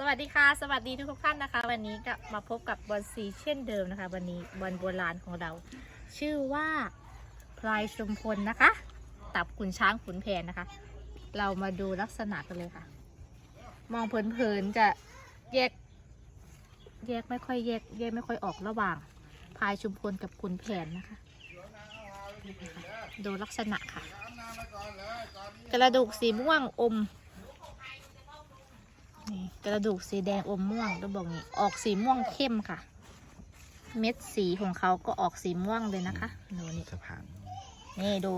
สวัสดีค่ะ สวัสดีทุกท่านนะคะ วันนี้ก็มาพบกับบอลซีเช่นเดิมนะคะ วันนี้บอลโบราณของเรา ชื่อว่าพลายชุมพลนะคะ ตับขุนช้างขุนแผนนะคะ เรามาดูลักษณะกันเลยค่ะ มองเพลินๆจะแยก แยกไม่ค่อยแยก แยกไม่ค่อยออกระหว่างพลายชุมพลกับขุนแผนนะคะดูลักษณะค่ะ กระดูกสีม่วงอม นี่กระดูกสีแดงอมม่วงต้องบอกงี้ออกสีม่วงเข้มค่ะ เม็ดสีของเขาก็ออกสีม่วงเลยนะคะดูนี่สะพานนี่ดู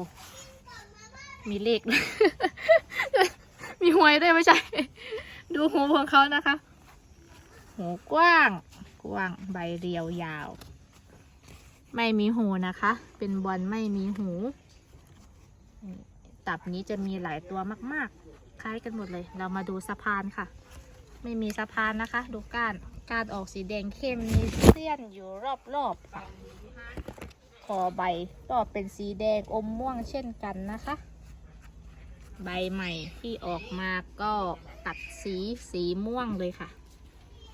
มีเลขด้วยมีหวยด้วยไม่ใช่ ดูหูของเขานะคะ หูกว้าง กว้างใบเรียวยาว ไม่มีหูนะคะ เป็นบอลไม่มีหูนี่ตับนี้จะมีหลายตัวมาก ๆ คล้ายกันหมดเลย เรามาดูสะพานค่ะ ไม่มีสะพานนะคะ ดูก้านก้านออกสีแดงเข้มมีเสี้ยนอยู่รอบๆค่ะคอใบก็เป็นสีแดงอมม่วงเช่นกันนะคะ ใบใหม่ที่ออกมาก็ตัดสีสีม่วงเลยค่ะ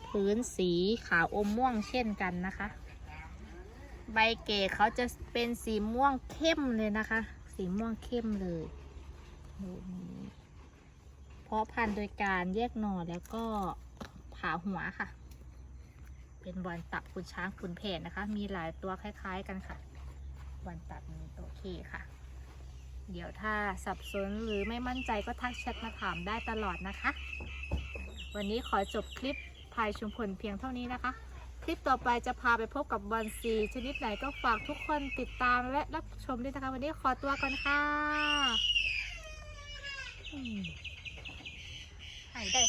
พื้นสีขาวอมม่วงเช่นกันนะคะ ใบเก๋เขาจะเป็นสีม่วงเข้มเลยนะคะ สีม่วงเข้มเลยดูนี่ เพาะพันธุ์โดยการแยกหน่อแล้วก็ผ่าหัวค่ะ เป็นบอลตับคุณช้างคุณแผนนะคะ มีหลายตัวคล้าย ๆ กันค่ะวันตัดนี้โอเคค่ะ เดี๋ยวถ้าสับสนหรือไม่มั่นใจก็ทักแชทมาถามได้ตลอดนะคะ วันนี้ขอจบคลิปพายชุมพลเพียงเท่านี้นะคะ คลิปต่อไปจะพาไปพบกับบอลซีชนิดไหนก็ฝากทุกคนติดตามและรับชมด้วยนะคะ วันนี้ขอตัวก่อนค่ะ อืมให้ได้